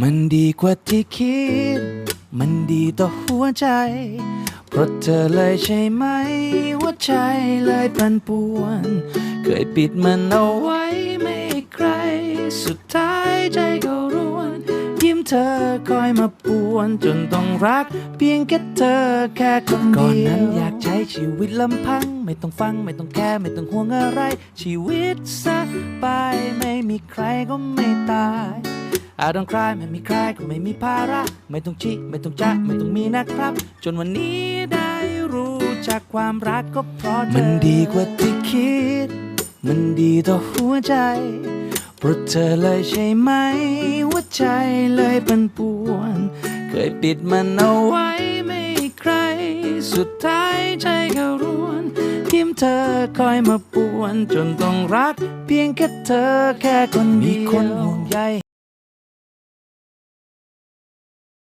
มันดีกว่าที่คิด มันดีต่อหัวใจ เพราะเธอเลยใช่ไหม หัวใจเลยปั่นป่วน เคยปิดมันเอาไว้ไม่ใคร สุดท้ายใจก็ร่วน ยิ้มเธอคอยมาป่วน จนต้องรัก เพียงแค่เธอแค่คนเดียว ก่อนนั้นอยากใช้ชีวิตลำพัง ไม่ต้องฟังไม่ต้องแค่ไม่ต้องห่วงอะไร ชีวิตสักไปไม่มีใครก็ไม่ตาย I don't cry ไม่มีใครก็ไม่มีภาระ ไม่ต้องชิไม่ต้องจะไม่ต้องมีนะครับ จนวันนี้ได้รู้จักความรักก็เพราะเธอ มันดีกว่าที่คิด มันดีต่อหัวใจเพราะเธอเลยใช่ไหม หัวใจเลยปั่นป่วน เคยปิดมันเอาไว้ไม่ให้ใคร สุดท้ายใจก็ร่วนยิ้มเธอคอยมาป่วน จนต้องรัก เพียงแค่เธอแค่คนเดียวมีคนห่วงใย